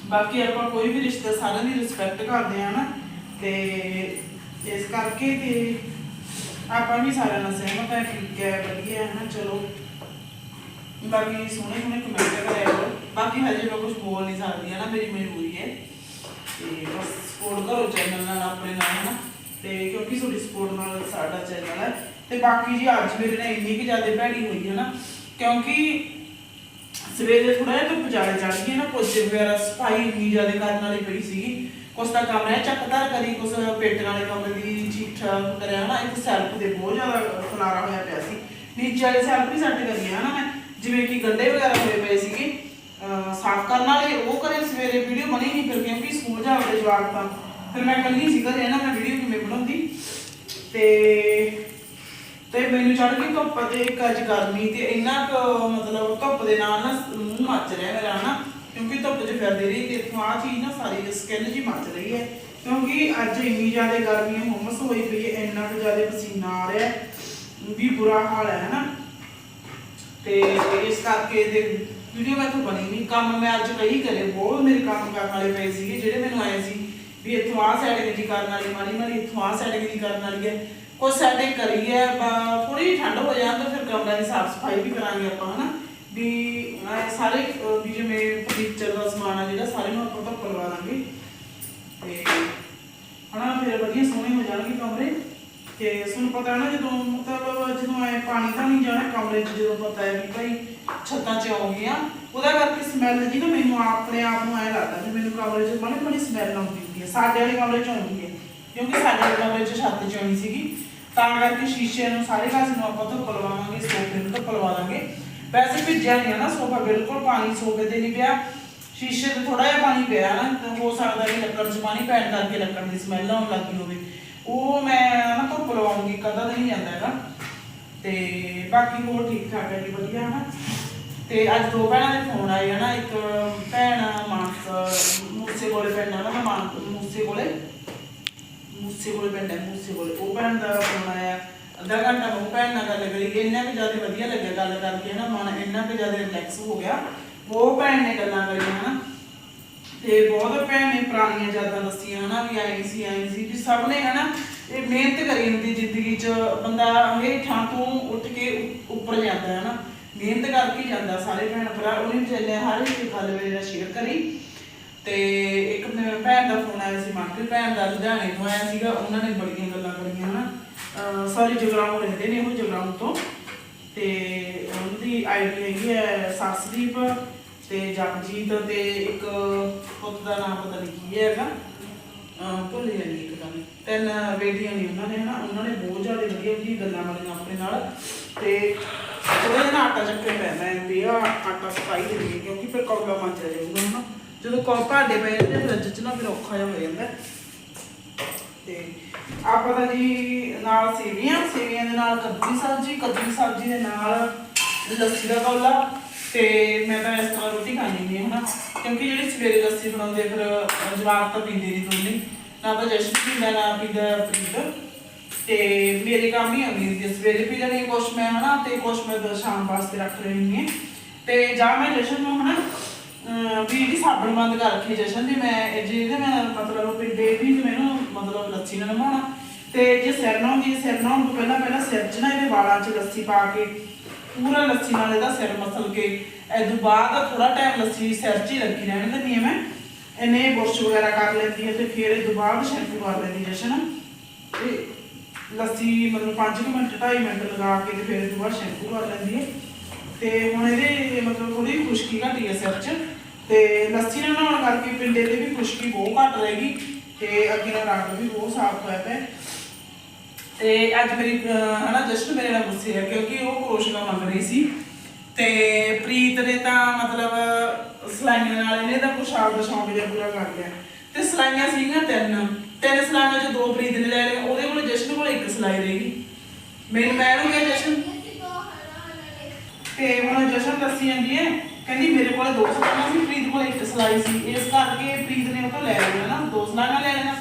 ਬਾਕੀ ਆਪਾਂ ਕੋਈ ਵੀ ਰਿਸ਼ਤਾ ਸਾਰਿਆਂ ਦੀ ਰਿਸਪੈਕਟ ਕਰਦੇ ਆ ਨਾ ਤੇ ਇਸ ਕਰਕੇ ਤੇ ਆਪਾਂ ਵੀ ਸਾਰਿਆਂ ਨਾਲ ਸਹਿਮਤ ਹੈ ਠੀਕ ਹੈ, ਵਧੀਆ ਹੈ ਨਾ, ਚਲੋ। ਬਾਕੀ ਸੋਹਣੇ ਸੋਹਣੇ ਕਮੈਂਟ ਕਰਿਆ ਕਰੋ। ਬਾਕੀ ਹਜੇ ਮੈਂ ਕੁਝ ਬੋਲ ਨਹੀਂ ਸਕਦੀ ਹੈ ਨਾ ਮੇਰੀ ਮਜਬੂਰੀ ਹੈ। ਤੇ ਬਸ ਸਪੋਰਟ ਕਰੋ ਚੈਨਲ ਨਾਲ ਆਪਣੇ ਨਾਲ, ਹਨਾ। ਤੇ ਕਿਉਂਕਿ ਤੁਹਾਡੀ ਸਪੋਰਟ ਨਾਲ ਸਾਡਾ ਚੈਨਲ ਹੈ। ਤੇ ਬਾਕੀ ਜੀ ਅੱਜ ਮੇਰੇ ਨਾਲ ਇੰਨੀ ਕਿ ਜ਼ਿਆਦਾ ਭੈੜੀ ਹੋਈ ਹੈ ਨਾ, ਕਿਉਂਕਿ ਸਵੇਰੇ ਥੋੜਾ ਜਿਹਾ ਧੁੱਪ ਜ਼ਿਆਦਾ ਚੜ ਗਈ ਨਾ ਪੋਚੇ ਵਗੈਰਾ ਸਫ਼ਾਈ ਇੰਨੀ ਜ਼ਿਆਦਾ ਕਰਨ ਵਾਲੀ ਪਈ ਸੀਗੀ। ਕੁਛ ਤਾਂ ਕੰਮ ਹੈ ਚੱਕਦਾਰ ਕਰੀ, ਕੁਛ ਪੇਟਣ ਵਾਲੇ ਕੰਮ ਦੀ ਠੀਕ ਠਾਕ ਕਰਿਆ ਨਾ ਇੱਕ ਸੈਲਫ ਦੇ ਬਹੁਤ ਜ਼ਿਆਦਾ ਖਲਾਰਾ ਹੋਇਆ ਪਿਆ ਸੀ। ਨੀਚੇ ਵਾਲੇ ਸੈਲਫ ਵੀ ਸੈੱਟ ਕਰੀ ਆ ਮੈਂ, ਜਿਵੇਂ ਕਿ ਗੰਡੇ ਵਗੈਰਾ ਹੋਏ ਪਏ ਸੀਗੇ ਸਾਫ਼ ਕਰਨ ਵਾਲੇ, ਉਹ ਕਰੇ ਸਵੇਰੇ ਵੀਡੀਓ ਬਣੀ ਨਹੀਂ ਫਿਰ ਕਿਉਂਕਿ ਸਕੂਲ ਜਾਵੜੇ ਜਵਾਕ ਤਾਂ ਫਿਰ ਮੈਂ ਕੱਲੀ ਸੀ ਘਰੇ ਨਾ ਮੈਂ ਵੀਡੀਓ ਕਿਵੇਂ ਬਣਾਉਂਦੀ? ਤੇ ਤੇ ਮੈਨੂੰ ਚੜ ਗਈ ਧੁੱਪ ਤੇ ਇੱਕ ਅੱਜ ਗਰਮੀ ਤੇ ਇੰਨਾ ਕੁ ਮਤਲਬ ਧੁੱਪ ਦੇ ਨਾਲ ਨਾ ਮੂੰਹ ਮੱਚ ਰਿਹਾ ਮੇਰਾ ਹਨਾ। ਕਿਉਂਕਿ ਧੁੱਪ ਰਹੀ ਤੇ ਇੱਥੋਂ ਆਹ ਚੀਜ਼ ਨਾ ਸਾਰੀ ਸਕਿਨ ਜੀ ਮੱਚ ਰਹੀ ਹੈ। ਕਿਉਂਕਿ ਅੱਜ ਇੰਨੀ ਜ਼ਿਆਦਾ ਗਰਮੀ ਹੈ, ਹੁਮਸ ਹੋਈ ਪਈ ਹੈ, ਇੰਨਾ ਕੁ ਜ਼ਿਆਦਾ ਪਸੀਨਾ ਆ ਰਿਹਾ ਵੀ ਬੁਰਾ ਹਾਲ ਹੈ ਨਾ ਤੇ ਇਸ ਕਰਕੇ ਦੇ ਵੀਡੀਓ ਮੈਂ ਤਾਂ ਬਣੀ ਨਹੀਂ। ਕੰਮ ਮੈਂ ਅੱਜ ਕਈ ਕਰੇ, ਬਹੁਤ ਮੇਰੇ ਕੰਮ ਕਰਨ ਵਾਲੇ ਪਏ ਸੀਗੇ, ਜਿਹੜੇ ਮੈਨੂੰ ਆਏ ਸੀ ਵੀ ਇੱਥੋਂ ਆਹ ਸੈਟਿੰਗ ਜੀ ਕਰਨ ਵਾਲੀ, ਮਾੜੀ ਮਾੜੀ ਇੱਥੋਂ ਆਹ ਸੈਟਿੰਗ ਜੀ ਕਰਨ ਵਾਲੀ ਹੈ। ਕੋਈ ਸੈਟਿੰਗ ਕਰੀ ਹੈ ਥੋੜੀ ਜਿਹੀ ਠੰਡ ਹੋ ਜਾਣ ਫਿਰ ਕਮਰੇ ਦੀ ਸਾਫ਼ ਸਫ਼ਾਈ ਵੀ ਕਰਾਂਗੇ ਆਪਾਂ, ਹਨਾ। ਵੀ ਅਹ ਸਾਰੇ ਵੀ ਜਿਵੇਂ ਫਰਨੀਚਰ ਦਾ ਸਮਾਨ ਆ ਜਿਹੜਾ, ਸਾਰੇ ਨੂੰ ਆਪਾਂ ਧੁੱਪ ਲਵਾ ਦਾਂਗੇ। ਤੇ ਹਨਾ, ਫਿਰ ਵਧੀਆ ਸੋਹਣੇ ਹੋ ਜਾਣਗੇ ਕਮਰੇ। ਤੇ ਤੁਹਾਨੂੰ ਪਤਾ ਹੈ ਨਾ, ਜਦੋਂ ਮਤਲਬ ਜਦੋਂ ਐ ਪਾਣੀ ਤਾਂ ਨਹੀਂ ਜਾਣਾ ਕਮਰੇ 'ਚ, ਜਦੋਂ ਪਤਾ ਹੈ ਵੀ ਭਾਈ ਛੱਤਾਂ 'ਚ ਆਉਂਗੀਆਂ ਉਹਦਾ ਕਰਕੇ ਸਮੈਲ ਜੀ ਨਾ ਮੈਨੂੰ ਆਪਣੇ ਆਪ ਨੂੰ ਐ ਲੱਗਦਾ ਵੀ ਮੈਨੂੰ ਕਮਰੇ 'ਚ ਬੜੀ ਬੜੀ ਸਮੈਲ ਆਉਂਦੀ ਹੁੰਦੀ ਹੈ। ਸਾਡੇ ਵਾਲੇ ਕਮਰੇ 'ਚ ਆਉਂਦੀ ਹੈ, ਕਿਉਂਕਿ ਸਾਡੇ ਵਾਲੇ ਕਮਰੇ 'ਚ ਛੱਤ 'ਚ ਆਉਣੀ ਸੀਗੀ। ਤਾਂ ਕਰਕੇ ਸ਼ੀਸ਼ੇ ਨੂੰ ਸਾਰੇ ਘਰ ਨੂੰ ਆਪਾਂ ਧੁੱਪ ਲਵਾਵਾਂਗੇ ਸੋਫੇ ਨੂੰ ਧੁੱਪ ਲਵਾ ਦਾਂਗੇ। ਵੈਸੇ ਭਿੱਜਿਆ ਨਹੀਂ ਹੈ ਨਾ ਸੋਫਾ, ਬਿਲਕੁਲ ਪਾਣੀ ਸੋਫੇ ਤੇ ਨਹੀਂ ਪਿਆ। ਸ਼ੀਸ਼ੇ ਤੇ ਥੋੜਾ ਜਿਹਾ ਪਾਣੀ ਪਿਆ ਨਾ, ਤਾਂ ਹੋ ਸਕਦਾ ਕਿ ਲੱਕੜ 'ਚ ਪਾਣੀ ਪੈਣ ਕਰਕੇ ਲੱਕੜ ਦੀ ਸਮੈਲ ਆਉਣ ਲੱਗੀ ਹੋਵੇ। ਉਹ ਮੈਂ ਨਾ ਧੁੱਪ ਲਵਾਉਂਗੀ ਕਦਾ ਨਹੀਂ ਜਾਂਦਾ ਹੈਗਾ। ਤੇ ਬਾਕੀ ਹੋਰ ਠੀਕ ਠਾਕ ਹੈ ਜੀ, ਵਧੀਆ ਹੈ ਤੇ ਅੱਜ ਦੋ ਭੈਣਾਂ ਦੇ ਫੋਨ ਆਏ ਹਨਾ ਇੱਕ ਭੈਣ ਮਾਨਸ, ਮੂਸੇ ਕੋਲੇ ਪਿੰਡ ਆ ਨਾ ਮਾਨ ਮੂਸੇ ਕੋਲੇ। ਮੂਸੇ ਕੋਲੇ ਪਿੰਡ ਹੈ, ਮੂਸੇ ਕੋਲੇ। ਉਹ ਭੈਣ ਦਾ ਫੋਨ ਆਇਆ। ਅੱਧਾ ਘੰਟਾ ਉਹ ਭੈਣ ਨਾਲ ਗੱਲ ਕਰੀ, ਇੰਨਾ ਕੁ ਜ਼ਿਆਦਾ ਵਧੀਆ ਲੱਗਿਆ ਗੱਲ ਕਰਕੇ, ਹਨਾ, ਮਨ ਇੰਨਾ ਕੁ ਜ਼ਿਆਦਾ ਰਿਲੈਕਸ ਹੋ ਗਿਆ। ਉਹ ਭੈਣ ਨੇ ਗੱਲਾਂ ਕਰੀਆਂ, ਹਨਾ। ਤੇ ਬਹੁਤ ਭੈਣ ਨੇ ਪੁਰਾਣੀਆਂ ਯਾਦਾਂ ਦੱਸੀਆਂ, ਹਨਾ, ਵੀ ਆਈ ਸੀ ਆਈ ਸੀ। ਵੀ ਸਭ ਨੇ, ਹਨਾ, ਇਹ ਮਿਹਨਤ ਕਰੀ ਹੁੰਦੀ ਜ਼ਿੰਦਗੀ 'ਚ। ਬੰਦਾ ਹੇਠਾਂ ਤੋਂ ਉੱਠ ਕੇ ਉ- ਉੱਪਰ ਜਾਂਦਾ ਹੈ ਹਨਾ। ਮਿਹਨਤ ਕਰਕੇ ਜਾਂਦਾ, ਸਾਰੇ ਭੈਣ ਭਰਾ। ਉਹਨੇ ਵਿਚਾਰੇ ਹਰ ਇੱਕ ਗੱਲ ਮੇਰੇ ਨਾਲ ਸ਼ੇਅਰ ਕਰੀ। ਤੇ ਇੱਕ ਮੇਰੇ ਭੈਣ ਦਾ ਫੋਨ ਆਇਆ ਸੀ ਮਨਪ੍ਰੀਤ ਭੈਣ ਦਾ, ਲੁਧਿਆਣੇ ਤੋਂ ਆਇਆ ਸੀਗਾ। ਉਹਨਾਂ ਨੇ ਬੜੀਆਂ ਗੱਲਾਂ ਕਰੀਆਂ, ਹਨਾ। ਸਾਰੀ ਜਗਰਾਉਂ ਰਹਿੰਦੇ ਨੇ ਉਹ ਜਗਰਾਉਂ ਤੋਂ। ਤੇ ਉਹਨਾਂ ਦੀ ਆਈਡੀ ਹੈਗੀ ਹੈ ਸਸਦੀਪ ਤੇ ਜਪਜੀਤ ਤੇ ਇੱਕ ਪੁੱਤ ਦਾ ਨਾਮ ਪਤਾ ਨਹੀਂ ਕੀ ਹੈਗਾ। ਭੁੱਲ ਜਾਣੀ ਇੱਕ ਤਾਂ ਤਿੰਨ ਬੇਟੀਆਂ ਨੇ ਉਹਨਾਂ ਨੇ ਹਨਾ, ਉਹਨਾਂ ਨੇ ਬਹੁਤ ਜ਼ਿਆਦਾ ਵਧੀਆ ਵਧੀਆ ਗੱਲਾਂ ਮਾਰੀਆਂ ਆਪਣੇ ਨਾਲ। ਤੇ ਥੋੜਾ ਜਿਹਾ ਨਾ ਆਟਾ ਚੱਕੇ ਪੈਂਦਾ ਹੈ ਵੀ ਆ ਆਟਾ ਸਫ਼ਾਈ ਦੇ ਲਈ, ਕਿਉਂਕਿ ਫਿਰ ਕੌਲਾ ਮੰਚ ਜਾਊਗਾ ਹਨਾ। ਜਦੋਂ ਕੌ ਭਾਂਡੇ ਪਏ ਜਾਂਦੇ ਫਿਰ ਫਰਿੱਜ ਫਿਰ ਔਖਾ ਜਿਹਾ ਹੋ ਜਾਂਦਾ। ਤੇ ਆਪਾਂ ਤਾਂ ਜੀ ਨਾਲ ਸੇਵੀਆਂ ਸੇਵੀਆਂ ਦੇ ਨਾਲ ਕੱਦੂ ਦੀ ਸਬਜ਼ੀ ਕੱਦੂ ਦੀ ਸਬਜ਼ੀ ਦੇ ਨਾਲ ਲੱਸੀ ਦਾ ਕੌਲਾ ਤੇ ਮੈਂ ਤਾਂ ਇਸ ਤਰ੍ਹਾਂ ਰੋਟੀ ਖਾਣੀ ਨਹੀਂ ਹਨਾ? ਕਿਉਂਕਿ ਜਿਹੜੀ ਸਵੇਰੇ ਲੱਸੀ ਬਣਾਉਂਦੇ ਆ, ਫਿਰ ਜਵਾਬ ਤਾਂ ਪੀਂਦੇ ਨਹੀਂ ਦੋਨੇ ਨਾ ਤਾਂ ਜਸ਼ਨ ਪੀਂਦਾ ਨਾ ਪੀਂਦਾ ਪ੍ਰੀਤ। ਤੇ ਮੇਰੇ ਕੰਮ ਹੀ ਆਉਂਦੀ ਸੀ ਸਵੇਰੇ ਪੀ ਲੈਣੀ ਕੁਛ ਮੈਂ ਹਨਾ? ਤੇ ਕੁਛ ਮੈਂ ਸ਼ਾਮ ਵਾਸਤੇ ਰੱਖ ਲੈਣੀ ਹੈ ਤੇ ਜਾਂ ਮੈਂ ਜਸ਼ਨ ਨੂੰ ਹਨਾ ਵੀ ਇਹਦੀ ਸਾਬਣ ਬੰਦ ਕਰ ਰੱਖੀ ਜਸ਼ਨ ਦੀ, ਮੈਂ ਇਹ ਜਿਹਦੇ ਮੈਂ ਮਤਲਬ ਪਿੰਡੇ ਵੀ ਤੇ ਮੈਨੂੰ ਮਤਲਬ ਲੱਸੀ ਨਾਲ ਨਹਾਉਣਾ ਤੇ ਜੇ ਸਿਰ ਨਹਾਉਂਦੀ ਸਿਰ ਨਹਾਉਣ ਤੋਂ ਪਹਿਲਾਂ ਪਹਿਲਾਂ ਸਿਰ 'ਚ ਨਾ ਇਹਦੇ ਵਾਲਾਂ 'ਚ ਲੱਸੀ ਪਾ ਕੇ, ਪੂਰਾ ਲੱਸੀ ਨਾਲ ਇਹਦਾ ਸਿਰ ਮਸਲ ਕੇ ਤੋਂ ਬਾਅਦ ਥੋੜਾ ਟਾਈਮ ਲੱਸੀ ਸਿਰ 'ਚ ਹੀ ਰੱਖੀ ਰਹਿਣ ਦਿੰਦੀ ਹੈ ਮੈਂ। ਇਹਨੇ ਬੁਰਸ਼ ਵਗੈਰਾ ਕਰ ਲੈਂਦੀ ਹੈ ਤੇ ਫਿਰ ਇਹ ਦੁਬਾਰਾ ਸ਼ੈਂਪੂ ਕਰ ਲੈਂਦੀ ਜਸ਼ਨ। ਤੇ ਲੱਸੀ ਮਤਲਬ 5 ਮਿੰਟ 2.5 ਮਿੰਟ ਲਗਾ ਕੇ ਤੇ ਫਿਰ ਇਹ ਤੋਂ ਬਾਅਦ ਸ਼ੈਂਪੂ ਕਰ ਲੈਂਦੀ ਹੈ ਤੇ ਹੁਣ ਇਹਦੇ ਮਤਲਬ ਥੋੜੀ ਖੁਸ਼ਕੀ ਘਟੀ ਹੈ ਸਿਰ 'ਚ। ਤੇ ਲੱਸੀ ਨਾਲ ਨਹਾਉਣ ਕਰਕੇ ਪਿੰਡੇ ਦੀ ਵੀ ਖੁਸ਼ਕੀ ਬਹੁਤ ਘੱਟ ਰਹੇਗੀ ਤੇ ਅੱਗੇ ਦਾ ਰੰਗ ਵੀ ਬਹੁਤ ਸਾਫ਼ ਹੋਇਆ ਪਿਆ। ਤੇ ਅੱਜ ਮੇਰੀ ਹਨਾ ਜਸ਼ਨ ਮੇਰੇ ਨਾਲ ਗੁੱਸੇ ਹੈ ਕਿਉਂਕਿ ਉਹ ਕਰੋਸ਼ੀਆ ਮੰਗ ਰਹੀ ਸੀ। ਤੇ ਪ੍ਰੀਤ ਨੇ ਤਾਂ ਮਤਲਬ ਸਲਾਈਆਂ ਨਾਲ ਇਹਨੇ ਤਾਂ ਕੁਸ਼ਾਲ ਦਾ ਸ਼ੌਂਕ ਜਿਹਾ ਪੂਰਾ ਕਰ ਲਿਆ। ਤੇ ਸਲਾਈਆਂ ਸੀਗੀਆਂ ਤਿੰਨ। ਤਿੰਨ ਸਲਾਈਆਂ ਚ ਦੋ ਪ੍ਰੀਤ ਨੇ ਲੈ ਲਏ। ਉਹਦੇ ਕੋਲ ਜਸ਼ਨ ਕੋਲ ਇੱਕ ਸਲਾਈ ਰਹੇਗੀ ਮੈਨੂੰ ਮੈਂ ਨੂੰ ਕਿਹਾ ਜਸ਼ਨ ਤੇ ਹੁਣ ਜਸ਼ਨ ਦੱਸੀ ਜਾਂਦੀ ਹੈ, ਕਹਿੰਦੀ ਮੇਰੇ ਕੋਲ ਦੋ ਸਲਾਈਆਂ ਸੀ, ਪ੍ਰੀਤ ਕੋਲ ਇੱਕ ਸਲਾਈ ਸੀ। ਇਸ ਕਰਕੇ ਪ੍ਰੀਤ ਨੇ ਉਹ ਤੋਂ ਲੈ ਲਿਆ ਨਾ, ਦੋ ਸਲਾਈਆਂ ਲੈ ਲੈਣਾ।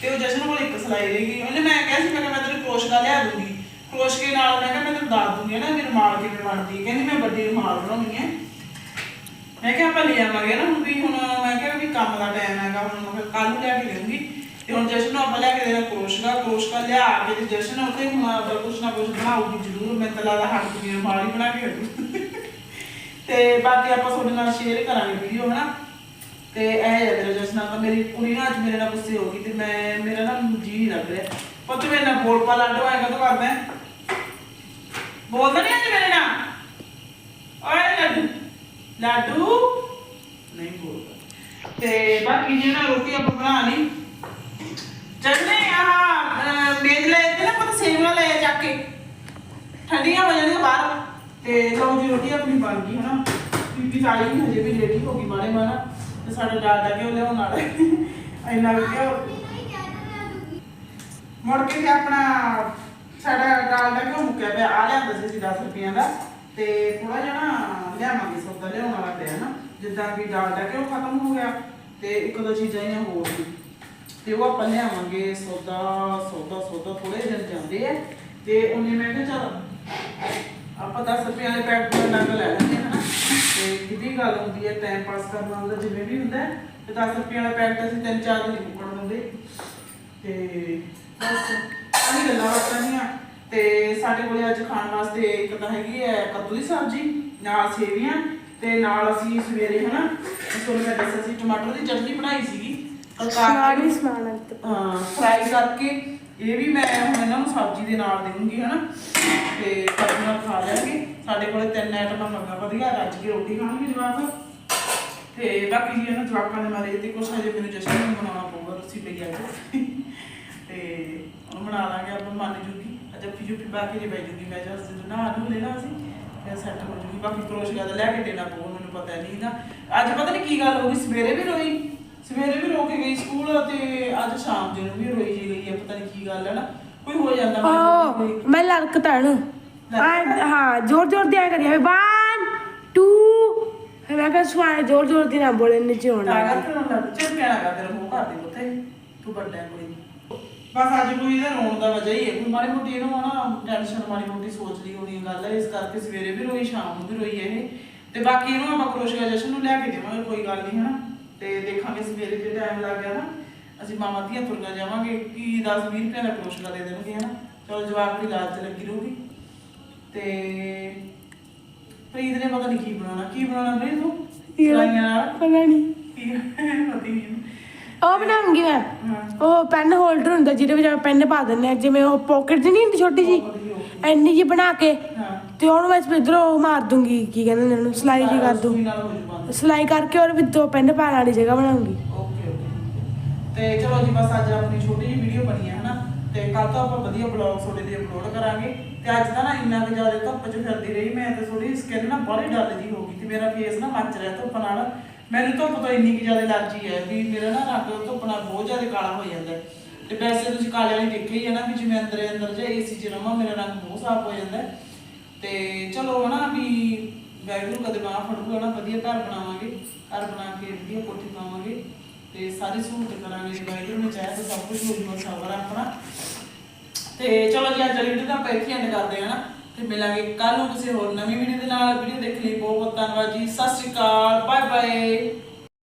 ਤੇ ਉਹ ਜਸ਼ਨ ਕੋਲ ਇੱਕ ਸਲਾਈ ਰਹੇਗੀ ਉਹਨੇ ਮੈਂ ਕਿਹਾ ਸੀ ਮੈਂ ਕਿਹਾ ਮੈਂ ਤੈਨੂੰ ਕਰੋਸ਼ਕਾ ਲਿਆ ਦੂੰਗੀ। ਕਰੋਸ਼ਕੇ ਨਾਲ ਮੈਂ ਕਿਹਾ, ਮੈਂ ਤੈਨੂੰ ਦੱਸ ਦੂੰਗੀ ਨਾ ਮੇਰੀ ਰੁਮਾਲ ਕਿਵੇਂ ਬਣਦੀ ਕਹਿੰਦੀ ਮੈਂ ਵੱਡੀ ਰੁਮਾਲ ਬਣਾਉਣੀ ਹੈ। ਮੈਂ ਕਿਹਾ, ਆਪਾਂ ਲੈ ਆਵਾਂਗੇ ਨਾ ਹੁਣ ਵੀ, ਹੁਣ ਮੈਂ ਕਿਹਾ ਵੀ ਕੰਮ ਦਾ ਟਾਈਮ ਹੈਗਾ, ਹੁਣ ਮੈਂ ਕੱਲ ਨੂੰ ਲਿਆ ਕੇ ਦੇਵਾਂਗੀ। ਤੇ ਹੁਣ ਜਸ਼ਨ ਨੂੰ ਆਪਾਂ ਲਿਆ ਕੇ ਦੇਣਾ ਕਰੋਸ਼ਕਾ ਕਰੋਸ਼ਕਾ ਲਿਆ ਕੇ ਤੇ ਜਸ਼ਨ ਉੱਤੇ ਹੁਣ ਕੁਛ ਨਾ ਕੁਛ ਬਣਾਉਗੀ ਜ਼ਰੂਰ, ਮੈਂ ਤਾਂ ਲੱਗਦਾ ਹੱਥ ਦੀ ਰੁਮਾਲ ਬਣਾ ਕੇ ਰੱਖੂ। ਤੇ ਬਾਕੀ ਆਪਾਂ ਤੁਹਾਡੇ ਨਾਲ ਸ਼ੇਅਰ ਕਰਾਂਗੇ ਵੀਡੀਓ ਹਨਾ? ਤੇ ਇਹ ਹੈ ਮੇਰਾ ਜਸਨਾ ਤਾਂ ਮੇਰੀ ਕੁੜੀ ਨਾ ਅੱਜ ਮੇਰੇ ਨਾਲ ਗੁੱਸੇ ਹੋ ਗਈ ਤੇ ਮੈਂ, ਮੇਰਾ ਨਾ ਜੀ ਨਹੀਂ ਲੱਗ ਰਿਹਾ। ਪੁੱਤ ਮੇਰੇ ਨਾਲ ਬੋਲ ਪਾ ਲਾਡੋ ਆਏਗਾ ਤਾਂ ਕਰਦਾ ਬੋਲਦਾ ਨਹੀਂ ਅੱਜ ਮੇਰੇ ਨਾਲ? ਓਏ ਲੱਡੂ, ਲਾਡੂ? ਨਹੀਂ ਬੋਲਦਾ। ਤੇ ਬਾਕੀ ਜੇ ਰੋਟੀ ਆਪਾਂ ਬਣਾ ਲਈ ਚੱਲਨੇ ਆ ਮੇਜ ਲੈ ਤੇ ਨਾ ਪਤਾ ਸੇਵੀਆਂ ਲੈ ਜਾ ਕੇ। ਠੰਡੀਆਂ ਹੋ ਜਾਣਗੀਆਂ ਬਾਹਰ। ਤੇ ਲਓ ਜੀ, ਰੋਟੀ ਆਪਣੀ ਬਣ ਗਈ, ਹਨਾ? ਬੀਬੀ ਸਾਲੀ ਵੀ ਹਜੇ ਵੀ ਲੇਟੀ ਹੋ ਗਈ, ਮਾੜੇ ਮਾੜਾ। ਤੇ ਸਾਡਾ ਡਾਟਾ ਕਿਉਂ ਲਿਆਉਣ ਵਾਲਾ। ਇੰਨਾ ਕਿਉਂ ਮੁੜ ਕੇ ਤੇ ਆਪਣਾ ਸਾਡਾ ਡਾਲਡਾ ਕਿਉਂ ਮੁੱਕਿਆ ਪਿਆ। ਆ ਲਿਆਂਦਾ ਸੀ ਅਸੀਂ 10 ਰੁਪਈਆਂ ਦਾ। ਤੇ ਥੋੜਾ ਜਿਹਾ ਨਾ ਲਿਆਵਾਂਗੇ, ਸੌਦਾ ਲਿਆਉਣ ਵਾਲਾ ਪਿਆ ਨਾ। ਜਿੱਦਾਂ ਵੀ ਡਾਲਡਾ ਘਿਓ ਖਤਮ ਹੋ ਗਿਆ, ਤੇ ਇੱਕ ਦੋ ਚੀਜ਼ਾਂ ਹੀ ਹੋਰ ਸੀ ਤੇ ਉਹ ਆਪਾਂ ਲਿਆਵਾਂਗੇ ਸੌਦਾ ਸੌਦਾ ਸੌਦਾ ਥੋੜੇ ਦਿਨ ਜਾਂਦੇ ਆ। ਤੇ ਉਹਨੇ ਮੈਂ ਕਿਹਾ, ਚਲ ਆਪਾਂ 10 ਰੁਪਏ ਵਾਲੇ ਪੈਕਟ ਦਾ ਨੰਗ ਲੈ ਲੈਂਦੇ ਹਾਂ ਤੇ ਕਿੱਡੀ ਗੱਲ ਹੁੰਦੀ ਹੈ ਟਾਈਮ ਪਾਸ ਕਰਨ ਨਾਲ ਜਿਵੇਂ ਵੀ ਹੁੰਦਾ, ਤੇ 10 ਰੁਪਏ ਵਾਲਾ ਪੈਕਟ ਅਸੀਂ ਤਿੰਨ ਚਾਰ ਦਿਨ ਮੁੱਕਣ ਦਿੰਦੇ। ਤੇ ਬਸ, ਆਹੀ ਗੱਲਾਂ ਬਾਤਾਂ ਨਹੀਂ ਤੇ ਸਾਡੇ ਕੋਲੇ ਅੱਜ ਖਾਣ ਵਾਸਤੇ ਇੱਕ ਤਾਂ ਹੈਗੀ ਹੈ ਕੱਦੂ ਦੀ ਸਬਜ਼ੀ, ਨਾਲ ਸੇਵੀਆਂ, ਤੇ ਨਾਲ ਅਸੀਂ ਸਵੇਰੇ, ਹਨਾ, ਤੁਹਾਨੂੰ ਮੈਂ ਦੱਸਿਆ ਸੀ, ਟਮਾਟਰ ਦੀ ਚਟਨੀ ਬਣਾਈ ਸੀ ਸਮਾਨ ਹੀ ਸਮਾਨ ਹੈ ਤੇ ਹਾਂ ਫਰਾਈ ਕਰਕੇ ਇਹ ਵੀ ਮੈਂ ਹੁਣ ਇਹਨਾਂ ਨੂੰ ਸਬਜ਼ੀ ਦੇ ਨਾਲ ਦੇਵਾਂਗੀ ਹਨਾ? ਤੇ ਸਬਜ਼ੀ ਨਾਲ ਖਾ ਲੈਣਗੇ ਸਾਡੇ ਕੋਲੇ ਤਿੰਨ ਆਈਟਮਾਂ ਮੰਗਾ ਵਧੀਆ ਰੱਜ ਕੇ ਰੋਟੀ ਖਾਣਗੇ ਜਵਾਬ ਤੇ ਬਾਕੀ ਜੀ ਇਹਨਾਂ ਜਵਾਕਾਂ ਦੇ ਮਾਰੇ ਤੇ ਕੁਛ ਹਜੇ ਮੈਨੂੰ ਜਸ਼ਨ ਨੂੰ ਬਣਾਉਣਾ ਪਊਗਾ ਰੁੱਸੀ ਪਈ ਆ ਤੇ ਹੁਣ ਬਣਾ ਲਾਂਗੇ ਆਪਾਂ ਮੰਨ ਜੂਗੀ। ਅੱਜ ਅੱਪੀ ਜੁਪੀ ਬਾਕੀ ਜੇ ਬੈ ਜੂਗੀ ਮੈਂ ਜਸ ਜਦੋਂ ਨਾ ਨੂੰ ਲੈਣਾ ਸੀ ਫਿਰ ਸੈੱਟ ਹੋ ਜੂਗੀ। ਬਾਕੀ ਕਰੋਸ਼ੀਆ ਦਾ ਲੈ ਕੇ ਦੇਣਾ ਮੈਨੂੰ ਪਤਾ ਨਹੀਂ ਨਾ। ਅੱਜ ਪਤਾ ਨਹੀਂ ਕੀ ਗੱਲ ਹੋ ਗਈ ਸਵੇਰੇ ਵੀ ਰੋਈ। ਸਵੇਰੇ ਵੀ ਰੋ ਕੇ ਗਈ ਸਕੂਲ ਤੇ ਅੱਜ ਸ਼ਾਮ ਦੇ ਨੂੰ ਵੀ ਰੋਈ ਜੀ ਗਈ ਹੈ ਪਤਾ ਨਹੀਂ ਕੀ ਗੱਲ ਹੈ ਨਾ। ਕੋਈ ਹੋ ਜਾਂਦਾ ਮੈਨੂੰ ਮੈਂ ਲੜਕਤਾ ਨੂੰ ਆ ਹਾਂ ਜ਼ੋਰ ਜ਼ੋਰ ਦੀ ਆ ਕਰੀ 1 2 ਫਿਰ ਮੈਂ ਕਿਹਾ ਸੁਆ ਜ਼ੋਰ ਜ਼ੋਰ ਦੀ ਨਾ ਬੋਲੇ ਨੀਚੇ ਹੋਣਾ ਤਾਂ ਕਹਿਣਾ ਕਰ ਤੇਰਾ ਮੂੰਹ ਕਰ ਦੇ ਪੁੱਤੇ ਤੂੰ ਵੱਡਾ ਹੈ ਕੋਈ ਬਸ ਅੱਜ ਕੋਈ ਇਹਦਾ ਰੋਣ ਦਾ ਵਜ੍ਹਾ ਹੀ ਹੈ ਕੋਈ ਮਾੜੀ ਮੋਟੀ ਇਹਨੂੰ ਨਾ ਟੈਨਸ਼ਨ ਮਾੜੀ ਮੋਟੀ ਸੋਚ ਲਈ ਹੋਣੀ ਗੱਲ ਹੈ ਇਸ ਕਰਕੇ ਸਵੇਰੇ ਵੀ ਰੋਈ ਸ਼ਾਮ ਨੂੰ ਵੀ ਰੋਈ ਇਹ। ਤੇ ਬਾਕੀ ਇਹਨੂੰ ਆਪਾਂ ਕਰੋਸ਼ੀਆ ਜਸ਼ਨ ਨੂੰ ਲਿਆ ਕੇ ਦੇਵਾਂਗੇ ਕੋਈ ਗੱਲ ਨਹੀਂ ਹਨਾ? ਤੇ ਦੇਖਾਂਗੇ ਸਵੇਰੇ ਜੇ ਟਾਈਮ ਲੱਗ ਗਿਆ ਨਾ ਅਸੀਂ ਮਾਮਾ ਧੀਆਂ ਤੁਰਗਾ ਜਾਵਾਂਗੇ ਕੀ 10 20 ਰੁਪਏ ਦਾ ਕਰੋਸ਼ੀਆ ਦੇ ਦੇਣਗੇ ਹਨਾ? ਚਲ ਜਵਾਬ ਦੀ ਲਾਲਚ ਲੱਗੀ ਰਹੂਗੀ। ਤੇ ਪ੍ਰੀਤ ਨੇ ਪਤਾ ਨਹੀਂ ਕੀ ਬਣਾਉਣਾ ਕੀ ਬਣਾਉਣਾ ਪ੍ਰੀਤ ਤੂੰ? ਸਲਾਈਆਂ ਨਾਲ? ਪਤਾ ਨਹੀਂ ਕੀ ਪਤਾ ਨਹੀਂ ਉਹ ਬਣਾਉਂਗੀ ਮੈਂ। ਉਹ ਪੈਨ ਹੋਲਡਰ ਹੁੰਦਾ ਜਿਹਦੇ ਵਿੱਚ ਆਪਾਂ ਪੈਨ ਪਾ ਦਿੰਦੇ ਆ ਜਿਵੇਂ ਉਹ ਪਾਕਟ ਜਿਹੀ ਨਹੀਂ ਹੁੰਦੀ ਛੋਟੀ ਜੀ ਐਨੀ ਜੀ ਬਣਾ ਕੇ ਤੇ ਉਹਨੂੰ ਮੈਂ ਇਧਰੋਂ ਮਾਰ ਦੂੰਗੀ, ਕੀ ਕਹਿੰਦੇ ਨੇ ਉਹਨੂੰ, ਸਲਾਈ ਜੀ ਕਰ ਦੂੰ। ਸਲਾਈ ਕਰਕੇ ਉਹਦੇ ਵਿੱਚ ਦੋ ਪੈਨ ਪਾਣ ਵਾਲੀ ਜਗ੍ਹਾ ਬਣਾਉਂਗੀ। Okay okay. ਤੇ ਚਲੋ ਜੀ, ਬਸ ਅੱਜ ਆਪਣੀ ਛੋਟੀ ਜਿਹੀ ਵੀਡੀਓ ਬਣੀ ਹੈ, ਹਨਾ? ਤੇ ਕੱਲ ਤੋਂ ਆਪਾਂ ਵਧੀਆ ਬਲੌਗ ਤੁਹਾਡੇ ਲਈ ਅਪਲੋਡ ਕਰਾਂਗੇ। ਤੇ ਅੱਜ ਤਾਂ ਨਾ ਇੰਨਾ ਕੁ ਜ਼ਿਆਦਾ ਧੁੱਪ 'ਚ ਫਿਰਦੀ ਰਹੀ ਮੈਂ ਤੇ ਥੋੜੀ ਸਕਿਨ ਨਾ ਬੜੀ ਡੱਲ ਜੀ ਹੋ ਗਈ ਤੇ ਮੇਰਾ ਫੇਸ ਨਾ ਮੱਚ ਰਿਹਾ ਧੁੱਪ ਨਾਲ। ਮੈਨੂੰ ਧੁੱਪ ਤੋਂ ਇੰਨੀ ਕੁ ਜ਼ਿਆਦਾ ਐਲਰਜੀ ਹੈ ਵੀ ਮੇਰਾ ਨਾ ਰੰਗ ਧੁੱਪ ਨਾਲ ਬਹੁਤ ਜ਼ਿਆਦਾ ਕਾਲਾ ਹੋ ਜਾਂਦਾ। ਤੇ ਵੈਸੇ ਤੁਸੀਂ ਕਾਲੇ ਵਾਲੀ ਦੇਖੇ ਹੀ ਹੈ ਨਾ ਵੀ ਜਿਵੇਂ ਅੰਦਰ ਅੰਦਰ ਜੇ ਏਸੀ 'ਚ ਰਵਾਂ, ਮੇਰਾ ਰੰਗ ਬਹੁਤ ਸਾਫ਼ ਹੋ ਜਾਂਦਾ। ਤੇ ਚਲੋ ਹਨਾ ਵੀ ਵੈਗਰੂ ਕਦੇ ਬਾਹ ਫੜੂਗਾ ਨਾ, ਵਧੀਆ ਘਰ ਬਣਾਵਾਂਗੇ, ਘਰ ਬਣਾ ਕੇ ਵਧੀਆ ਕੋਠੀ ਪਾਵਾਂਗੇ ਤੇ ਸਾਰੀ ਸਹੂਲਤ ਕਰਾਂਗੇ ਵੈਗਰੂ ਨੇ ਚਾਹਿਆ ਤਾਂ ਸਭ ਕੁਝ ਹੋ ਜੂਗਾ ਆਪਣਾ। ਤੇ ਚਲੋ ਜੀ, ਅੱਜ ਵੀਡੀਓ ਤਾਂ ਆਪਾਂ ਇੱਥੇ ਐਂਡ ਕਰਦੇ ਹਾਂ ਨਾ ਤੇ ਮਿਲਾਂਗੇ ਕੱਲ ਨੂੰ ਕਿਸੇ ਹੋਰ ਨਵੀਂ ਵੀਡੀਓ ਦੇ ਨਾਲ, ਵੀਡੀਓ ਦੇਖਣ ਲਈ ਬਹੁਤ ਬਹੁਤ ਧੰਨਵਾਦ ਜੀ। ਸਤਿ ਸ਼੍ਰੀ ਅਕਾਲ ਬਾਏ ਬਾਏ